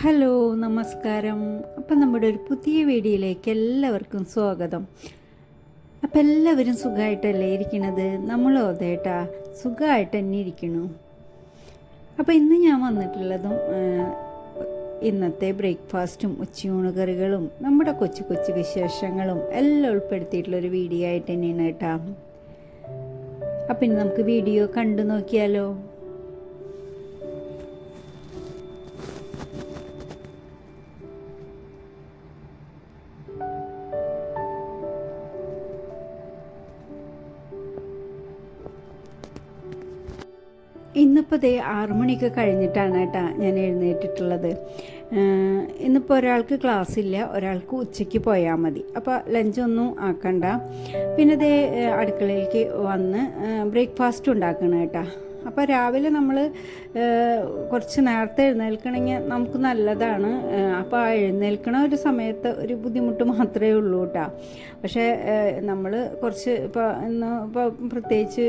Hello നമസ്കാരം. അപ്പം നമ്മുടെ ഒരു പുതിയ വീഡിയോയിലേക്ക് എല്ലാവർക്കും സ്വാഗതം. അപ്പം എല്ലാവരും സുഖമായിട്ടല്ലേ ഇരിക്കണത്? നമ്മളോ അതേട്ടാ സുഖമായിട്ട് തന്നെ ഇരിക്കണു. അപ്പം ഇന്ന് ഞാൻ വന്നിട്ടുള്ളതും ഇന്നത്തെ ബ്രേക്ക്ഫാസ്റ്റും ഉച്ചയൂണ് കറികളും നമ്മുടെ കൊച്ചു കൊച്ചു വിശേഷങ്ങളും എല്ലാം ഉൾപ്പെടുത്തിയിട്ടുള്ളൊരു വീഡിയോ ആയിട്ട് തന്നെയാണ് കേട്ടാ. അപ്പം ഇനി നമുക്ക് വീഡിയോ കണ്ടു നോക്കിയാലോ? ഇന്നിപ്പോൾ ദേ ആറു മണിയൊക്കെ കഴിഞ്ഞിട്ടാണ് കേട്ടാ ഞാൻ എഴുന്നേറ്റിട്ടുള്ളത്. ഇന്നിപ്പോൾ ഒരാൾക്ക് ക്ലാസ് ഇല്ല ഒരാൾക്ക് ഉച്ചയ്ക്ക് പോയാൽ മതി. അപ്പോൾ ലഞ്ചൊന്നും ആക്കണ്ട. പിന്നെ ദേ അടുക്കളയിലേക്ക് വന്ന് ബ്രേക്ക്ഫാസ്റ്റ് ഉണ്ടാക്കണം കേട്ടാ. അപ്പോൾ രാവിലെ നമ്മൾ കുറച്ച് നേരത്തെ എഴുന്നേൽക്കണമെങ്കിൽ നമുക്ക് നല്ലതാണ്. അപ്പോൾ ആ എഴുന്നേൽക്കണ ഒരു സമയത്ത് ഒരു ബുദ്ധിമുട്ട് മാത്രമേ ഉള്ളൂ കേട്ടോ പക്ഷേ നമ്മൾ കുറച്ച് ഇപ്പോൾ ഇന്ന് ഇപ്പോൾ പ്രത്യേകിച്ച്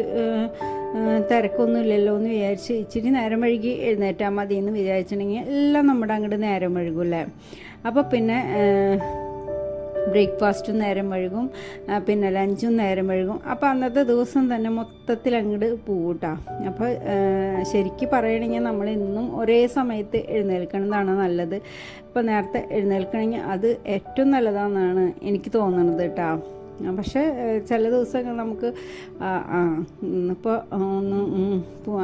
തിരക്കൊന്നും ഇല്ലല്ലോ എന്ന് വിചാരിച്ച് ഇച്ചിരി നേരം വഴുകി എഴുന്നേറ്റാൽ മതി എന്ന് വിചാരിച്ചിട്ടുണ്ടെങ്കിൽ എല്ലാം നമ്മുടെ അങ്ങോട്ട് നേരം വഴുകൂല്ലേ അപ്പോൾ പിന്നെ ബ്രേക്ക്ഫാസ്റ്റും നേരം വഴുകും പിന്നെ ലഞ്ചും നേരം വഴുകും അപ്പോൾ അന്നത്തെ ദിവസം തന്നെ മൊത്തത്തിൽ അങ്ങോട്ട് പോകൂട്ടാ അപ്പോൾ ശരിക്കും പറയണമെങ്കിൽ നമ്മൾ ഇന്നും ഒരേ സമയത്ത് എഴുന്നേൽക്കണതാണ് നല്ലത്. ഇപ്പോൾ നേരത്തെ എഴുന്നേൽക്കണമെങ്കിൽ അത് ഏറ്റവും നല്ലതാണെന്നാണ് എനിക്ക് തോന്നുന്നത് കേട്ടോ പക്ഷേ ചില ദിവസങ്ങൾ നമുക്ക് ആ ഇന്നിപ്പോൾ ഒന്ന്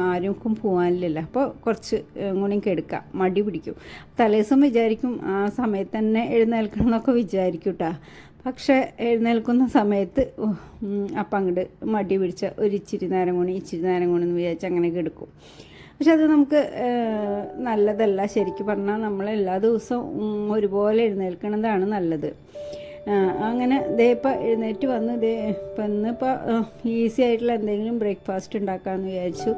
ആർക്കും പോകാനില്ലല്ലോ അപ്പോൾ കുറച്ച് കൂടി കെടുക്കാം. മടി പിടിക്കും. തലേദിവസം വിചാരിക്കും ആ സമയത്ത് തന്നെ എഴുന്നേൽക്കണം എന്നൊക്കെ വിചാരിക്കും കേട്ടോ പക്ഷേ എഴുന്നേൽക്കുന്ന സമയത്ത് അപ്പം അങ്ങോട്ട് മടി പിടിച്ച ഒരു ഇച്ചിരി നേരം കൂടി ഇച്ചിരി നേരം കൂടി എന്ന് വിചാരിച്ച് അങ്ങനെ കെടുക്കും. പക്ഷെ അത് നമുക്ക് നല്ലതല്ല. ശരിക്കും പറഞ്ഞാൽ നമ്മൾ എല്ലാ ദിവസവും ഒരുപോലെ എഴുന്നേൽക്കുന്നതാണ് നല്ലത്. അങ്ങനെ ദേ ഇപ്പം എഴുന്നേറ്റ് വന്ന് ദേ ഇപ്പം ഇന്നിപ്പോൾ ഈസി ആയിട്ടുള്ള എന്തെങ്കിലും ബ്രേക്ക്ഫാസ്റ്റ് ഉണ്ടാക്കാമെന്ന് വിചാരിച്ചു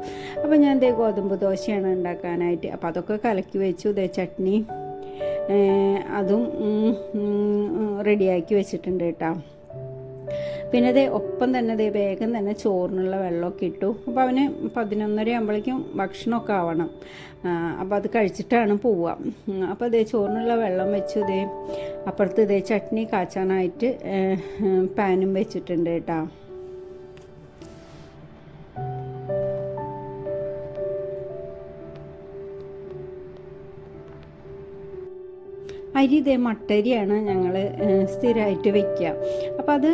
അപ്പോൾ ഞാൻ ദേ ഗോതമ്പ് ദോശയാണ് ഉണ്ടാക്കാനായിട്ട് അപ്പോൾ അതൊക്കെ കലക്കി വെച്ചു ദേ ചട്നി അതും റെഡിയാക്കി വെച്ചിട്ടുണ്ട് കേട്ടോ പിന്നെ ദേ ഒപ്പം തന്നെ ദേ വേഗം തന്നെ ചോറിനുള്ള വെള്ളമൊക്കെ ഇട്ടു. അപ്പോൾ അവന് പതിനൊന്നര ആകുമ്പോഴേക്കും ഭക്ഷണമൊക്കെ ആവണം. അപ്പോൾ അത് കഴിച്ചിട്ടാണ് പോവുക അപ്പോൾ ദേ ചോറിനുള്ള വെള്ളം വെച്ചു ഇതേ അപ്പുറത്ത് ഇതേ ചട്നി കാച്ചാനായിട്ട് പാനും വെച്ചിട്ടുണ്ട് കേട്ടോ. അരി ഇതേ മട്ടരിയാണ് ഞങ്ങൾ സ്ഥിരമായിട്ട് വെക്കുക അപ്പം അത്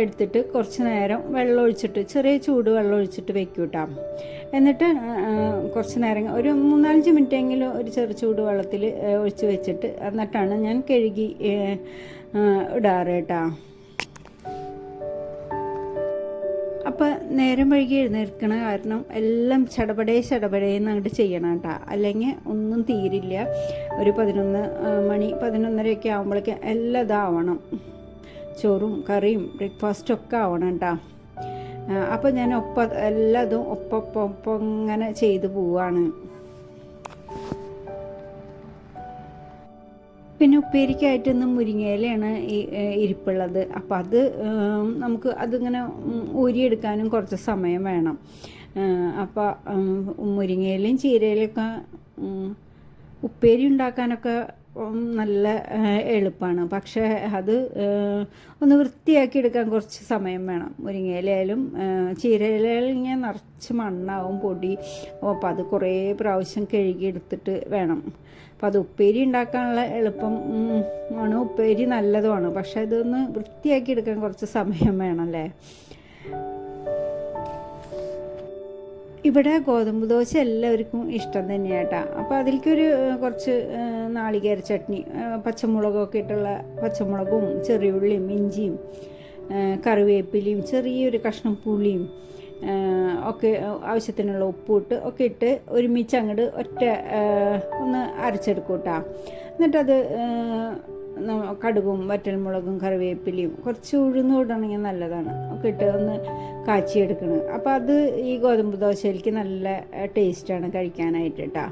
എടുത്തിട്ട് കുറച്ച് നേരം വെള്ളം ഒഴിച്ചിട്ട് ചെറിയ ചൂട് വെള്ളം ഒഴിച്ചിട്ട് വെക്കും കേട്ടോ എന്നിട്ട് കുറച്ച് നേരം ഒരു മൂന്നാലഞ്ച് മിനിറ്റെങ്കിലും ഒരു ചെറു ചൂട് വെള്ളത്തിൽ ഒഴിച്ച് വെച്ചിട്ട് എന്നിട്ടാണ് ഞാൻ കഴുകി ഇടാറ് കേട്ടോ. അപ്പം നേരം വൈകി എഴുന്നേൽക്കണ കാരണം എല്ലാം ചടപടേ ചടപടേന്ന് അങ്ങോട്ട് ചെയ്യണം കേട്ടോ. അല്ലെങ്കിൽ ഒന്നും തീരില്ല. ഒരു പതിനൊന്ന് മണി പതിനൊന്നരയൊക്കെ ആകുമ്പോഴേക്കും എല്ലാം ഇതാവണം. ചോറും കറിയും ബ്രേക്ക്ഫാസ്റ്റും ഒക്കെ ആവണം കേട്ടോ. അപ്പം ഞാൻ ഒപ്പം എല്ലാതും ഒപ്പം ഇങ്ങനെ ചെയ്തു പോവാണ്. പിന്നെ ഉപ്പേരിക്കായിട്ടൊന്നും മുരിങ്ങയിലയാണ് ഇരിപ്പുള്ളത്. അപ്പം അത് നമുക്ക് അതിങ്ങനെ ഊരിയെടുക്കാനും കുറച്ച് സമയം വേണം. അപ്പോൾ മുരിങ്ങയിലയും ചീരയിലൊക്കെ ഉപ്പേരി ഉണ്ടാക്കാനൊക്കെ നല്ല എളുപ്പമാണ് പക്ഷേ അത് ഒന്ന് വൃത്തിയാക്കി എടുക്കാൻ കുറച്ച് സമയം വേണം. മുരിങ്ങയിലായാലും ചീരയിലായാലും നിറച്ച് മണ്ണാവും പൊടി. അപ്പോൾ അത് കുറേ പ്രാവശ്യം കഴുകിയെടുത്തിട്ട് വേണം. അപ്പോൾ അത് ഉപ്പേരി ഉണ്ടാക്കാനുള്ള എളുപ്പം ആണ്. ഉപ്പേരി നല്ലതുമാണ്. പക്ഷെ ഇതൊന്ന് വൃത്തിയാക്കി എടുക്കാൻ കുറച്ച് സമയം വേണമല്ലേ? ഇവിടെ ഗോതമ്പ് ദോശ എല്ലാവർക്കും ഇഷ്ടം തന്നെയാട്ടാ. അപ്പോൾ അതിലേക്കൊരു കുറച്ച് നാളികേര ചട്നി പച്ചമുളകൊക്കെ ഇട്ടുള്ള പച്ചമുളകും ചെറിയുള്ളിയും ഇഞ്ചിയും കറിവേപ്പിലയും ചെറിയൊരു കഷ്ണം പുളിയും ഒക്കെ ആവശ്യത്തിനുള്ള ഉപ്പിട്ട് ഒക്കെ ഇട്ട് ഒരുമിച്ച് അങ്ങോട്ട് ഒറ്റ ഒന്ന് അരച്ചെടുക്കും കേട്ടോ എന്നിട്ടത് കടുകും വറ്റൽമുളകും കറിവേപ്പിലയും കുറച്ച് ഉഴുന്ന് ഇടണമെങ്കിൽ നല്ലതാണ്. ഒക്കെ ഇട്ട് ഒന്ന് കാച്ചിയെടുക്കണം. അപ്പോൾ അത് ഈ ഗോതമ്പ് ദോശയിലേക്ക് നല്ല ടേസ്റ്റാണ് കഴിക്കാനായിട്ട് കേട്ടോ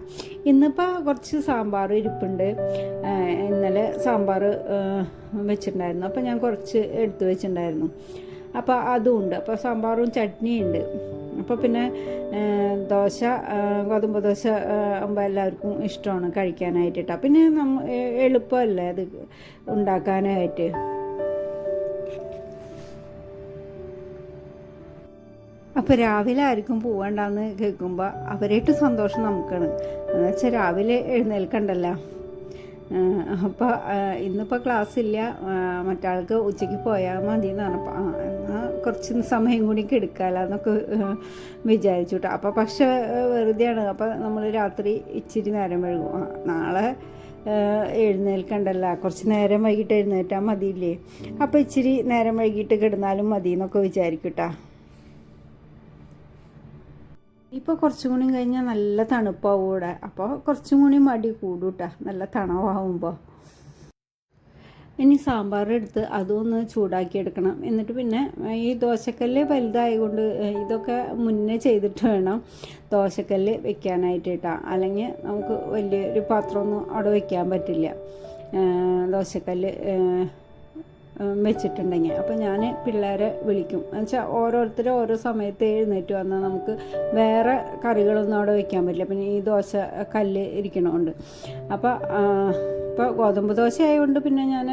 ഇന്നിപ്പോൾ കുറച്ച് സാമ്പാർ ഇരിപ്പുണ്ട്. ഇന്നലെ സാമ്പാർ വെച്ചിട്ടുണ്ടായിരുന്നു. അപ്പോൾ ഞാൻ കുറച്ച് എടുത്തു വെച്ചിട്ടുണ്ടായിരുന്നു. അപ്പോൾ അതും ഉണ്ട്. അപ്പോൾ സാമ്പാറും ചട്നിയും ഉണ്ട്. അപ്പോൾ പിന്നെ ദോശ ഗോതമ്പ് ദോശ ആകുമ്പോൾ എല്ലാവർക്കും ഇഷ്ടമാണ് കഴിക്കാനായിട്ട് പിന്നെ നമ്മ എളുപ്പമല്ലേ അത് ഉണ്ടാക്കാനായിട്ട്. അപ്പോൾ രാവിലെ ആർക്കും പോകണ്ടെന്ന് കേൾക്കുമ്പോൾ അവരായിട്ട് സന്തോഷം നമുക്കാണ്. എന്നുവെച്ചാൽ രാവിലെ എഴുന്നേൽക്കണ്ടല്ലോ. അപ്പോൾ ഇന്നിപ്പോൾ ക്ലാസ് ഇല്ല. മറ്റാൾക്ക് ഉച്ചയ്ക്ക് പോയാൽ മതി എന്ന് പറഞ്ഞപ്പോൾ ആ എന്നാൽ കുറച്ച് സമയം കൂടി എടുക്കാമല്ലോ എന്നൊക്കെ വിചാരിച്ചു കേട്ടോ അപ്പോൾ പക്ഷേ വെറുതെ വെറുതെയാണ്. അപ്പോൾ നമ്മൾ രാത്രി ഇച്ചിരി നേരം വഴുകും ആ നാളെ എഴുന്നേൽക്കണ്ടല്ലോ. കുറച്ച് നേരം വൈകിട്ട് എഴുന്നേറ്റാൽ മതിയില്ലേ? അപ്പോൾ ഇച്ചിരി നേരം വൈകിട്ട് കിടന്നാലും മതി എന്നൊക്കെ വിചാരിക്കും കേട്ടോ ഇപ്പോൾ കുറച്ചും കൂടി കഴിഞ്ഞാൽ നല്ല തണുപ്പാവും ഇവിടെ. അപ്പോൾ കുറച്ചും കൂടി മടി കൂടൂട്ടാ. നല്ല തണവാകുമ്പോൾ ഇനി സാമ്പാർ എടുത്ത് അതൊന്ന് ചൂടാക്കി എടുക്കണം എന്നിട്ട് പിന്നെ ഈ ദോശക്കല്ല് വലുതായതുകൊണ്ട് ഇതൊക്കെ മുന്നേ ചെയ്തിട്ട് വേണം ദോശക്കല്ല് വെക്കാനായിട്ട് കേട്ടോ അല്ലെങ്കിൽ നമുക്ക് വലിയൊരു പാത്രമൊന്നും അവിടെ വെക്കാൻ പറ്റില്ല. ദോശക്കല്ല് വെച്ചിട്ടുണ്ടെങ്കിൽ. അപ്പോൾ ഞാൻ പിള്ളേരെ വിളിക്കും. എന്നുവെച്ചാൽ ഓരോരുത്തരും ഓരോ സമയത്ത് എഴുന്നേറ്റ് വന്നാൽ നമുക്ക് വേറെ കറികളൊന്നും അവിടെ വെക്കാൻ പറ്റില്ല. പിന്നെ ഈ ദോശ കല്ല് ഇരിക്കണമുണ്ട് അപ്പോൾ ഇപ്പോൾ ഗോതമ്പ് ദോശ ആയതുകൊണ്ട് പിന്നെ ഞാൻ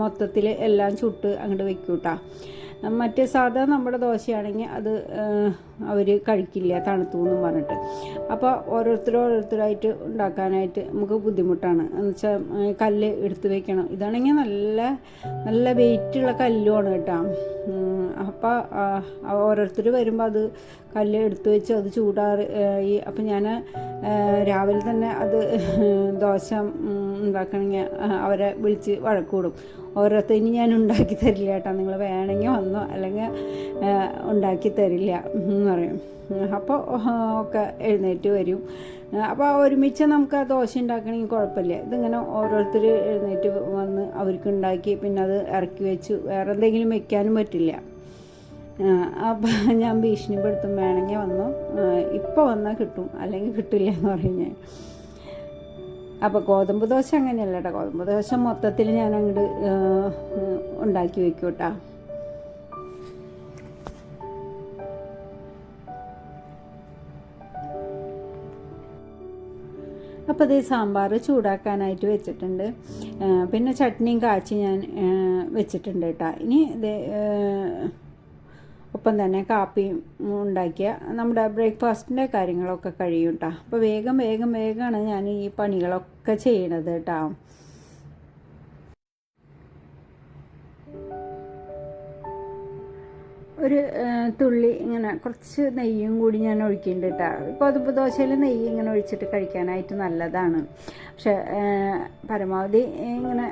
മൊത്തത്തിൽ എല്ലാം ചുട്ട് അങ്ങോട്ട് വെക്കൂട്ടാ. മറ്റേ സാധാ നമ്മുടെ ദോശയാണെങ്കിൽ അത് അവർ കഴിക്കില്ല തണുത്തു എന്നും പറഞ്ഞിട്ട്. അപ്പോൾ ഓരോരുത്തരും ഓരോരുത്തരായിട്ട് ഉണ്ടാക്കാനായിട്ട് നമുക്ക് ബുദ്ധിമുട്ടാണ്. എന്ന് വെച്ചാൽ കല്ല് എടുത്ത് വെക്കണം. ഇതാണെങ്കിൽ നല്ല നല്ല വെയിറ്റുള്ള കല്ലുമാണ് കേട്ടോ. അപ്പോൾ ഓരോരുത്തർ വരുമ്പോൾ അത് കല്ല് എടുത്തു വെച്ച് അത് ചൂടാറ് അപ്പം ഞാൻ രാവിലെ തന്നെ അത് ദോശ ഉണ്ടാക്കണമെങ്കിൽ അവരെ വിളിച്ച് വഴക്കൂടും ഓരോരുത്തർ ഇനി ഞാൻ ഉണ്ടാക്കി തരില്ല കേട്ടോ. നിങ്ങൾ വേണമെങ്കിൽ വന്നോ അല്ലെങ്കിൽ ഉണ്ടാക്കി തരില്ല എന്ന് പറയും. അപ്പോൾ ഒക്കെ എഴുന്നേറ്റ് വരും. അപ്പോൾ ഒരുമിച്ച് നമുക്ക് ആ ദോശ ഉണ്ടാക്കണമെങ്കിൽ കുഴപ്പമില്ല. ഇതിങ്ങനെ ഓരോരുത്തർ എഴുന്നേറ്റ് വന്ന് അവർക്ക് ഉണ്ടാക്കി പിന്നെ അത് ഇറക്കി വെച്ച് വേറെ എന്തെങ്കിലും വെക്കാനും പറ്റില്ല. അപ്പം ഞാൻ ഭീഷണിപ്പെടുത്തും. വേണമെങ്കിൽ വന്നു. ഇപ്പോൾ വന്നാൽ കിട്ടും. അല്ലെങ്കിൽ കിട്ടില്ല എന്ന് പറഞ്ഞു ഞാൻ. അപ്പോൾ ഗോതമ്പ് ദോശ അങ്ങനെയല്ല കേട്ടോ ഗോതമ്പ് ദോശ മൊത്തത്തിൽ ഞാൻ അങ്ങോട്ട് ഉണ്ടാക്കി വെക്കും കേട്ടോ അപ്പോൾ ഇത് സാമ്പാർ ചൂടാക്കാനായിട്ട് വെച്ചിട്ടുണ്ട്. പിന്നെ ചട്നിയും കാച്ചി ഞാൻ വെച്ചിട്ടുണ്ട് കേട്ടോ ഇനി ഇത് ഒപ്പം തന്നെ കാപ്പിയും ഉണ്ടാക്കിയ നമ്മുടെ ബ്രേക്ക്ഫാസ്റ്റിന്റെ കാര്യങ്ങളൊക്കെ കഴിയും കേട്ടോ അപ്പോൾ വേഗം വേഗം വേഗമാണ് ഞാൻ ഈ പണികളൊക്കെ ചെയ്യണത് കേട്ടോ ഒരു തുള്ളി ഇങ്ങനെ കുറച്ച് നെയ്യും കൂടി ഞാൻ ഒഴിക്കുന്നുണ്ട് കേട്ടോ ഗോതമ്പ് ദോശയിൽ നെയ്യ് ഇങ്ങനെ ഒഴിച്ചിട്ട് കഴിക്കാനായിട്ട് നല്ലതാണ്. പക്ഷെ പരമാവധി ഇങ്ങനെ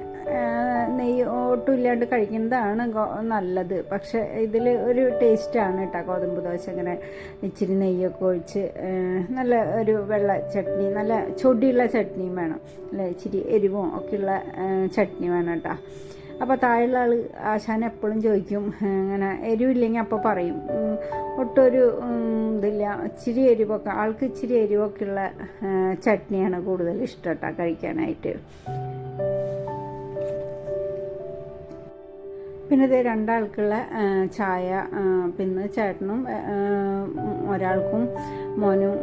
നെയ്യ് ഒട്ടും ഇല്ലാണ്ട് കഴിക്കുന്നതാണ് നല്ലത്. പക്ഷെ ഇതിൽ ഒരു ടേസ്റ്റാണ് കേട്ടോ ഗോതമ്പ് ദോശ ഇങ്ങനെ ഇച്ചിരി നെയ്യൊക്കെ ഒഴിച്ച് നല്ല ഒരു വെള്ള ചട്നി നല്ല ചൊടിയുള്ള ചട്നിയും വേണം. അല്ല ഇച്ചിരി എരിവും ഒക്കെയുള്ള ചട്നി വേണം കേട്ടോ അപ്പോൾ താഴെയുള്ള ആൾ ആശാൻ എപ്പോഴും ചോദിക്കും അങ്ങനെ എരിവില്ലെങ്കിൽ അപ്പോൾ പറയും. ഒട്ടൊരു ഇതില്ല ഇച്ചിരി എരിവൊക്കെ ആൾക്ക് ഇച്ചിരി എരിവൊക്കെ ഉള്ള ചട്നിയാണ് കൂടുതൽ ഇഷ്ടം കേട്ടോ കഴിക്കാനായിട്ട്. പിന്നെ ഇത് രണ്ടാൾക്കുള്ള ചായ പിന്നെ ചേട്ടനും ഒരാൾക്കും മോനും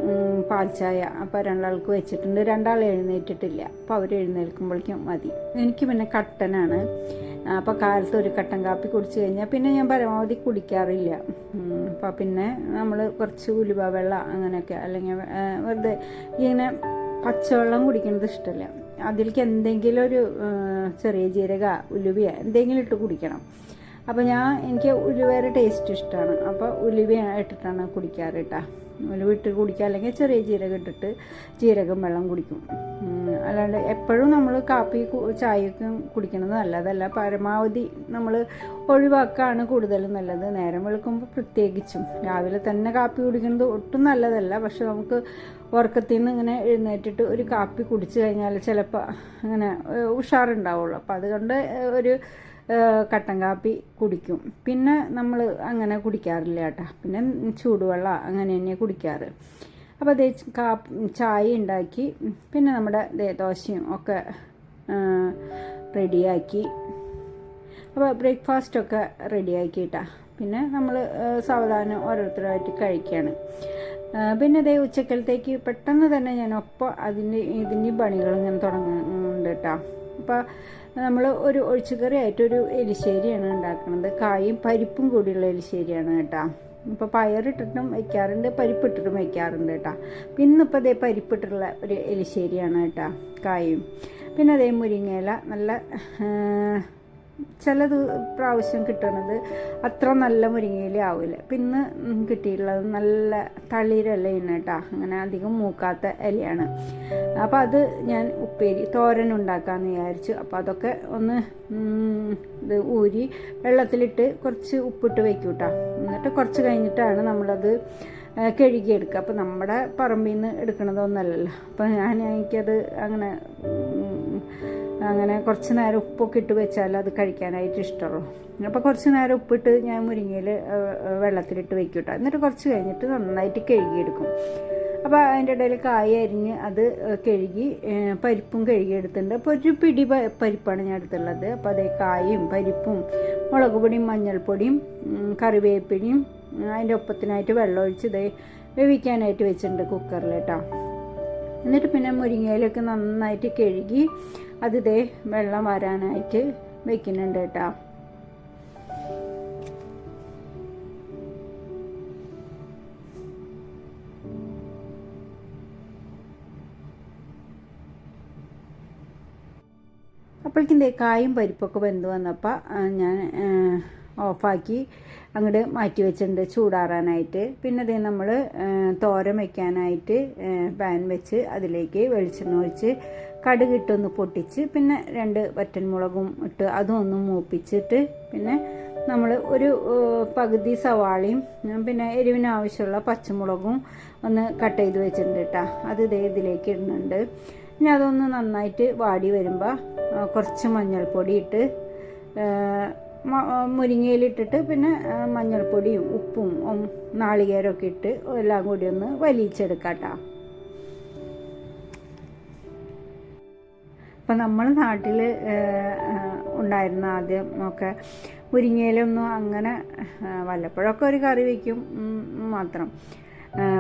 പാൽച്ചായ പാൽ ചായ. അപ്പോൾ രണ്ടാൾക്ക് വെച്ചിട്ടുണ്ട്. രണ്ടാൾ എഴുന്നേറ്റിട്ടില്ല. അപ്പോൾ അവർ എഴുന്നേൽക്കുമ്പോഴേക്കും മതി. എനിക്ക് പിന്നെ കട്ടനാണ്. അപ്പോൾ കാലത്ത് ഒരു കട്ടൻ കാപ്പി കുടിച്ച് കഴിഞ്ഞാൽ പിന്നെ ഞാൻ പരമാവധി കുടിക്കാറില്ല. അപ്പോൾ പിന്നെ നമ്മൾ കുറച്ച് ഉലുവ വെള്ളം അങ്ങനെയൊക്കെ അല്ലെങ്കിൽ വെറുതെ ഇങ്ങനെ പച്ചവെള്ളം കുടിക്കുന്നത് ഇഷ്ടമല്ല അതിലേക്ക് എന്തെങ്കിലും ഒരു ചെറിയ ജീരക ഉലുവ എന്തെങ്കിലും ഇട്ട് കുടിക്കണം. അപ്പോൾ ഞാൻ എനിക്ക് ഉലുവയുടെ ടേസ്റ്റ് ഇഷ്ടമാണ് അപ്പോൾ ഉലുവ ഇട്ടിട്ടാണ് കുടിക്കാറ് കേട്ടോ ഉലുവ വിട്ട് കുടിക്കുക അല്ലെങ്കിൽ ചെറിയ ജീരകം ഇട്ടിട്ട് ജീരകം വെള്ളം കുടിക്കും. അല്ലാണ്ട് എപ്പോഴും നമ്മൾ കാപ്പി ചായക്കും കുടിക്കുന്നത് നല്ലതല്ല. പരമാവധി നമ്മൾ ഒഴിവാക്കാണ് കൂടുതലും നല്ലത്. നേരം വെളുക്കുമ്പോൾ പ്രത്യേകിച്ചും. രാവിലെ തന്നെ കാപ്പി കുടിക്കുന്നത് ഒട്ടും നല്ലതല്ല. പക്ഷെ നമുക്ക് ഉറക്കത്തിൽ നിന്ന് ഇങ്ങനെ എഴുന്നേറ്റിട്ട് ഒരു കാപ്പി കുടിച്ചു കഴിഞ്ഞാൽ ചിലപ്പോൾ അങ്ങനെ ഏഹ്, ഉഷാറുണ്ടാവുള്ളൂ. അപ്പോൾ അതുകൊണ്ട് ഒരു കട്ടൻ കാപ്പി കുടിക്കും. പിന്നെ നമ്മൾ അങ്ങനെ കുടിക്കാറില്ല കേട്ടോ. പിന്നെ ചൂടുവെള്ളം അങ്ങനെ തന്നെ കുടിക്കാറ്. അപ്പോൾ അതേ കാ ചായ ഉണ്ടാക്കി പിന്നെ നമ്മുടെ ദോശയും ഒക്കെ റെഡിയാക്കി. അപ്പോൾ ബ്രേക്ക്ഫാസ്റ്റൊക്കെ റെഡിയാക്കിയിട്ടാ. പിന്നെ നമ്മൾ സാവധാനം ഓരോരുത്തരായിട്ട് കഴിക്കുകയാണ് പിന്നെ അതേ ഉച്ചക്കലത്തേക്ക് പെട്ടെന്ന് തന്നെ ഞാൻ ഒപ്പം അതിന്റെ ഇതിന്റെ പണികൾ ഇങ്ങനെ തുടങ്ങുന്നുണ്ട് കേട്ടോ. അപ്പോൾ നമ്മൾ ഒരു ഒഴിച്ചുകറി ആയിട്ടൊരു എലിശ്ശേരിയാണ് ഉണ്ടാക്കുന്നത്. കായും പരിപ്പും കൂടിയുള്ള എലിശ്ശേരിയാണ് കേട്ടോ. ഇപ്പോൾ പയറിട്ടിട്ടും വയ്ക്കാറുണ്ട് പരിപ്പിട്ടിട്ടും വയ്ക്കാറുണ്ട് കേട്ടോ. പിന്നെ ഇന്നിപ്പോൾ അതേ പരിപ്പിട്ടുള്ള ഒരു എലിശ്ശേരിയാണ് കേട്ടോ കായും. പിന്നെ അതേ മുരിങ്ങയില നല്ല ആ, ചിലത് പ്രാവശ്യം കിട്ടണത് അത്ര നല്ല മുരിങ്ങയില ആവില്ല പിന്നെ കിട്ടിയിട്ടുള്ളത് നല്ല തളിരിലയാണ് കേട്ടോ അങ്ങനെ അധികം മൂക്കാത്ത ഇലയാണ്. അപ്പോൾ അത് ഞാൻ ഉപ്പേരി തോരൻ ഉണ്ടാക്കാമെന്ന് വിചാരിച്ചു. അപ്പോൾ അതൊക്കെ ഒന്ന് ഇത് ഊരി വെള്ളത്തിലിട്ട് കുറച്ച് ഉപ്പിട്ട് വെക്കും കേട്ടോ എന്നിട്ട് കുറച്ച് കഴിഞ്ഞിട്ടാണ് നമ്മളത് കഴുകിയെടുക്കുക. അപ്പോൾ നമ്മുടെ പറമ്പിൽ നിന്ന് എടുക്കണതൊന്നല്ലല്ലോ. അപ്പോൾ ഞാൻ എനിക്കത് അങ്ങനെ അങ്ങനെ കുറച്ച് നേരം ഉപ്പൊക്കെ ഇട്ട് വെച്ചാൽ അത് കഴിക്കാനായിട്ട് ഇഷ്ടമുള്ളൂ. അപ്പോൾ കുറച്ച് നേരം ഉപ്പിട്ട് ഞാൻ മുരിങ്ങയിൽ വെള്ളത്തിലിട്ട് വെക്കും കേട്ടോ എന്നിട്ട് കുറച്ച് കഴിഞ്ഞിട്ട് നന്നായിട്ട് കഴുകിയെടുക്കും. അപ്പോൾ അതിന്റെ ഇടയിൽ കായ അരിഞ്ഞ് അത് കഴുകി പരിപ്പും കഴുകിയെടുത്തിട്ടുണ്ട്. അപ്പോൾ ഒരു പിടി പരിപ്പാണ് ഞാൻ എടുത്തുള്ളത് അപ്പോൾ അതേ കായും പരിപ്പും മുളക് പൊടിയും മഞ്ഞൾപ്പൊടിയും കറിവേപ്പിലയും അതിന്റെ ഒപ്പത്തിനായിട്ട് വെള്ളം ഒഴിച്ച് ഇതേ വേവിക്കാനായിട്ട് വെച്ചിട്ടുണ്ട് കുക്കറിൽ കേട്ടോ എന്നിട്ട് പിന്നെ മുരിങ്ങയിലൊക്കെ നന്നായിട്ട് കഴുകി അത് ഇതേ വെള്ളം വരാനായിട്ട് വെക്കുന്നുണ്ട് കേട്ടോ. അപ്പോഴേക്കും കായും പരിപ്പൊക്കെ വെന്ത് വന്നപ്പോൾ ഞാൻ ഓഫാക്കി അങ്ങോട്ട് മാറ്റി വെച്ചിട്ടുണ്ട് ചൂടാറാനായിട്ട്. പിന്നെ അതേ നമ്മൾ തോരൻ വയ്ക്കാനായിട്ട് പാൻ വെച്ച് അതിലേക്ക് വെളിച്ചെണ്ണ ഒഴിച്ച് കടുക് ഇട്ടൊന്ന് പൊട്ടിച്ച് പിന്നെ രണ്ട് വറ്റൻമുളകും ഇട്ട് അതും ഒന്ന് മൂപ്പിച്ചിട്ട് പിന്നെ നമ്മൾ ഒരു പകുതി സവാളയും പിന്നെ എരിവിന് ആവശ്യമുള്ള പച്ചമുളകും ഒന്ന് കട്ട് ചെയ്ത് വെച്ചിട്ടുണ്ട് കേട്ടോ അത് ഇതേ ഇതിലേക്ക് ഇടുന്നുണ്ട്. പിന്നെ അതൊന്ന് നന്നായിട്ട് വാടി വരുമ്പോൾ കുറച്ച് മഞ്ഞൾപ്പൊടി ഇട്ട് മുരിങ്ങയിലിട്ടിട്ട് പിന്നെ മഞ്ഞൾപ്പൊടിയും ഉപ്പും നാളികേരമൊക്കെ ഇട്ട് എല്ലാം കൂടി ഒന്ന് വലിയിച്ചെടുക്കാം കേട്ടോ അപ്പം നമ്മൾ നാട്ടിൽ ഉണ്ടായിരുന്ന ആദ്യം ഒക്കെ മുരിങ്ങയിലൊന്നും അങ്ങനെ വല്ലപ്പോഴൊക്കെ ഒരു കറി വയ്ക്കും മാത്രം.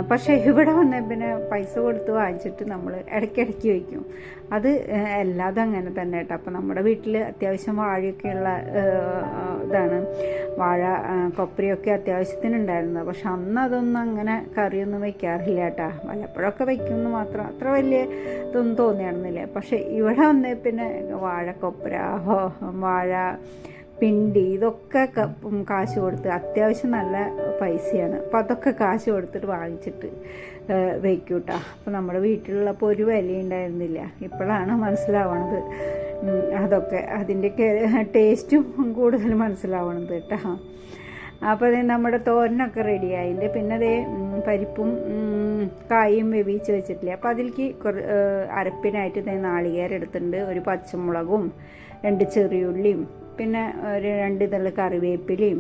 പക്ഷേ ഇവിടെ വന്ന പിന്നെ പൈസ കൊടുത്ത് വാങ്ങിച്ചിട്ട് നമ്മൾ ഇടയ്ക്കിടയ്ക്ക് വയ്ക്കും. അത് എല്ലാതും അങ്ങനെ തന്നെ കേട്ടോ. അപ്പം നമ്മുടെ വീട്ടിൽ അത്യാവശ്യം വാഴയൊക്കെയുള്ള ഇതാണ്. വാഴ കൊപ്പരിയൊക്കെ അത്യാവശ്യത്തിന് അത്യാവശ്യത്തിനുണ്ടായിരുന്നു. പക്ഷെ അന്ന് അതൊന്നും അങ്ങനെ കറിയൊന്നും വയ്ക്കാറില്ല കേട്ടോ. വല്ലപ്പോഴൊക്കെ വയ്ക്കുമെന്ന് മാത്രം അത്ര വലിയ ഇതൊന്നും തോന്നിയായിരുന്നില്ല പക്ഷെ ഇവിടെ വന്നേ പിന്നെ വാഴ കൊപ്പര വാഴ പിണ്ടി ഇതൊക്കെ കാശ് കൊടുത്ത് അത്യാവശ്യം നല്ല പൈസയാണ്. അപ്പം അതൊക്കെ കാശ് കൊടുത്തിട്ട് വാങ്ങിച്ചിട്ട് വയ്ക്കും കേട്ടോ അപ്പം നമ്മുടെ വീട്ടിലുള്ളപ്പോൾ ഒരു വില ഉണ്ടായിരുന്നില്ല ഇപ്പോഴാണ് മനസ്സിലാവണത്. അതൊക്കെ. അതിന്റെയൊക്കെ ടേസ്റ്റും കൂടുതൽ മനസ്സിലാവണത് കേട്ടോ. അപ്പോൾ അതേ നമ്മുടെ തോരനൊക്കെ റെഡിയായി. പിന്നെ അതേ പരിപ്പും കായും വേവിച്ച് വെച്ചിട്ടില്ലേ. അപ്പോൾ അതിലേക്ക് കുറ അരപ്പിനായിട്ട് നാളികേരം എടുത്തിട്ടുണ്ട്. ഒരു പച്ചമുളകും രണ്ട് ചെറിയുള്ളിയും പിന്നെ ഒരു രണ്ട് ഇതൾ കറിവേപ്പിലയും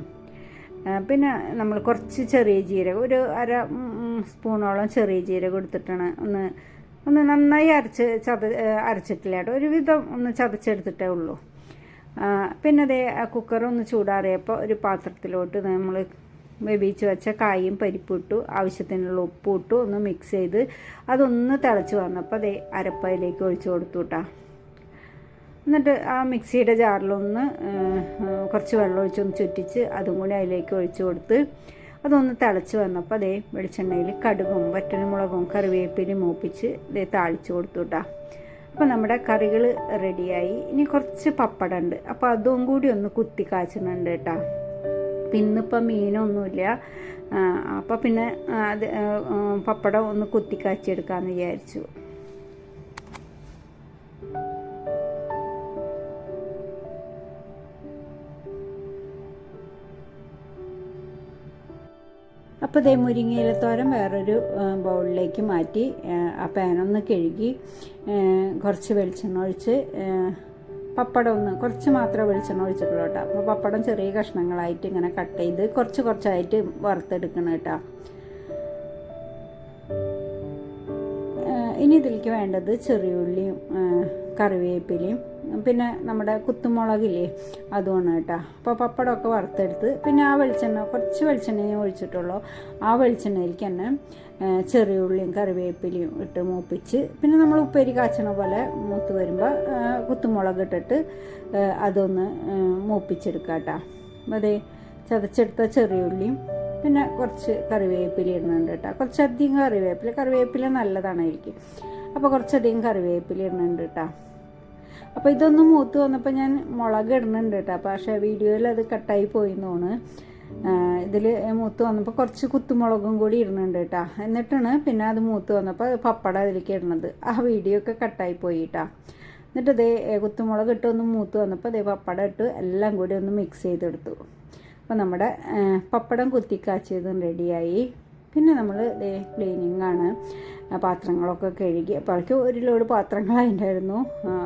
പിന്നെ നമ്മൾ കുറച്ച് ചെറിയ ജീരകം ഒരു അര സ്പൂണോളം ചെറിയ ജീരകം എടുത്തിട്ടാണ് ഒന്ന് ഒന്ന് നന്നായി അരച്ച് ചത അരച്ചിട്ടില്ല കേട്ടോ. ഒരുവിധം ഒന്ന് ചതച്ചെടുത്തിട്ടേ ഉള്ളൂ. പിന്നെ അതേ കുക്കർ ഒന്ന് ചൂടാറിയപ്പോൾ ഒരു പാത്രത്തിലോട്ട് നമ്മൾ വേവിച്ച് വെച്ച കായും പരിപ്പും ഇട്ടു ആവശ്യത്തിനുള്ള ഉപ്പും ഇട്ടു ഒന്ന് മിക്സ് ചെയ്ത് അതൊന്ന് തിളച്ച് വന്നപ്പോൾ അതേ അരപ്പയിലേക്ക് ഒഴിച്ചു കൊടുത്തു കേട്ടോ. എന്നിട്ട് ആ മിക്സിയുടെ ജാറിലൊന്ന് കുറച്ച് വെള്ളം ഒഴിച്ചൊന്ന് ചുറ്റിച്ച് അതും കൂടി അതിലേക്ക് ഒഴിച്ചു കൊടുത്ത് അതൊന്ന് തിളച്ച് വന്നപ്പോൾ അതേ വെളിച്ചെണ്ണയിൽ കടുകും വറ്റൽമുളകും കറിവേപ്പിലും മൂപ്പിച്ച് ഇതേ താളിച്ച് കൊടുത്തു കേട്ടോ അപ്പോൾ നമ്മുടെ കറികൾ റെഡിയായി. ഇനി കുറച്ച് പപ്പടം ഉണ്ട് അപ്പോൾ അതും കൂടി ഒന്ന് കുത്തി കാച്ചുന്നുണ്ട് കേട്ടോ പിന്നിപ്പം മീനൊന്നുമില്ല അപ്പോൾ പിന്നെ അത് പപ്പടം ഒന്ന് കുത്തിക്കാച്ചെടുക്കാമെന്ന് വിചാരിച്ചു. അപ്പോൾ ദേ മുരിങ്ങയിലത്തോരൻ വേറൊരു ബൗളിലേക്ക് മാറ്റി ആ, പാനൊന്ന് കഴുകി കുറച്ച് വെളിച്ചെണ്ണ ഒഴിച്ച് പപ്പടം ഒന്ന് കുറച്ച് മാത്രമേ വെളിച്ചെണ്ണ ഒഴിച്ചിട്ടുള്ളൂ കേട്ടോ. അപ്പോൾ പപ്പടം ചെറിയ കഷ്ണങ്ങളായിട്ട് ഇങ്ങനെ കട്ട് ചെയ്ത് കുറച്ച് കുറച്ചായിട്ട് വറുത്തെടുക്കണം കേട്ടോ. ഇനി ഇതിലേക്ക് വേണ്ടത് ചെറിയുള്ളിയും ഉള്ളിയും കറിവേപ്പിലയും പിന്നെ നമ്മുടെ കുത്തുമുളകില്ലേ അതുമാണ് കേട്ടോ. അപ്പോൾ പപ്പടമൊക്കെ വറുത്തെടുത്ത് പിന്നെ ആ വെളിച്ചെണ്ണ കുറച്ച് വെളിച്ചെണ്ണയെ ഒഴിച്ചിട്ടുള്ളൂ. ആ വെളിച്ചെണ്ണയിലേക്ക് തന്നെ ചെറിയ ഉള്ളിയും കറിവേപ്പിലയും ഇട്ട് മൂപ്പിച്ച് പിന്നെ നമ്മൾ ഉപ്പേരി കാച്ചണ പോലെ മൂത്ത് വരുമ്പോൾ കുത്തുമുളക് ഇട്ടിട്ട് അതൊന്ന് മൂപ്പിച്ചെടുക്കാം കേട്ടോ. അപ്പോൾ അതേ ചതച്ചെടുത്ത ചെറിയ ഉള്ളിയും പിന്നെ കുറച്ച് കറിവേപ്പില ഇടുന്നുണ്ട് കേട്ടോ. കുറച്ചധികം കറിവേപ്പില കറിവേപ്പില നല്ലതാണ് എനിക്ക് അപ്പോൾ കുറച്ചധികം കറിവേപ്പില ഇടുന്നുണ്ട് കേട്ടോ. അപ്പോൾ ഇതൊന്ന് മൂത്ത് വന്നപ്പോൾ ഞാൻ മുളക് ഇടുന്നുണ്ട് കേട്ടോ. പക്ഷേ വീഡിയോയിൽ അത് കട്ടായി പോയി എന്നാണ് ഇതിൽ മൂത്ത് വന്നപ്പോൾ കുറച്ച് കുത്തുമുളകും കൂടി ഇടുന്നുണ്ട് കേട്ടോ. എന്നിട്ടാണ് പിന്നെ അത് മൂത്ത് വന്നപ്പോൾ പപ്പട അതിലേക്ക് ഇടുന്നത്. ആ വീഡിയോ ഒക്കെ കട്ടായി പോയി കേട്ടോ. എന്നിട്ട് ഇതേ കുത്തുമുളക് ഇട്ട് ഒന്ന് മൂത്ത് വന്നപ്പോൾ അതേ പപ്പടം ഇട്ട് എല്ലാം കൂടി ഒന്ന് മിക്സ് ചെയ്തെടുത്തു. അപ്പോൾ നമ്മുടെ പപ്പടം കുത്തിക്കാച്ചിയതും റെഡിയായി പിന്നെ നമ്മൾ ക്ലീനിങ് ആണ്. പാത്രങ്ങളൊക്കെ കഴുകി. അപ്പോൾ അവർക്ക് ഒരു ലോഡ് പാത്രങ്ങളായിട്ടുണ്ടായിരുന്നു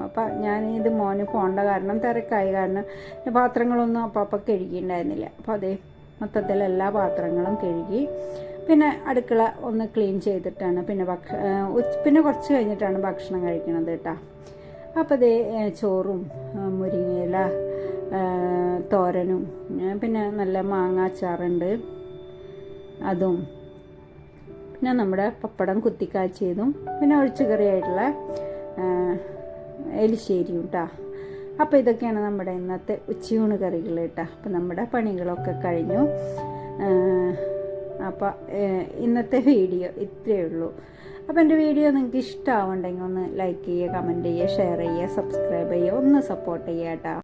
അപ്പം ഞാൻ ഇത് മോന് പോകേണ്ട കാരണം തിരക്കായ. കാരണം പാത്രങ്ങളൊന്നും അപ്പം അപ്പം കഴുകിയിട്ടുണ്ടായിരുന്നില്ല. അപ്പോൾ അതേ മൊത്തത്തിൽ എല്ലാ പാത്രങ്ങളും കഴുകി പിന്നെ അടുക്കള ഒന്ന് ക്ലീൻ ചെയ്തിട്ടാണ് പിന്നെ ഭക്ഷ പിന്നെ കുറച്ച് കഴിഞ്ഞിട്ടാണ് ഭക്ഷണം കഴിക്കണത് കേട്ടോ. അപ്പോൾ അതേ ചോറും മുരിങ്ങയില തോരനും പിന്നെ നല്ല മാങ്ങാച്ചാറുണ്ട്. അതും പിന്നെ നമ്മുടെ പപ്പടം കുത്തിക്കാച്ചിയതും പിന്നെ ഒഴിച്ചുകറിയായിട്ടുള്ള എലിശ്ശേരിയും കേട്ടോ അപ്പോൾ ഇതൊക്കെയാണ് നമ്മുടെ ഇന്നത്തെ ഉച്ചയൂണ് കറികൾ കേട്ടോ അപ്പോൾ നമ്മുടെ പണികളൊക്കെ കഴിഞ്ഞു. അപ്പോൾ ഇന്നത്തെ വീഡിയോ ഇത്രയേ ഉള്ളൂ. അപ്പോൾ എന്റെ വീഡിയോ നിങ്ങൾക്ക് ഇഷ്ടമാവുണ്ടെങ്കിൽ ഒന്ന് ലൈക്ക് ചെയ്യുക കമന്റ് ചെയ്യുക ഷെയർ ചെയ്യുക സബ്സ്ക്രൈബ് ചെയ്യുക ഒന്ന് സപ്പോർട്ട് ചെയ്യുക കേട്ടോ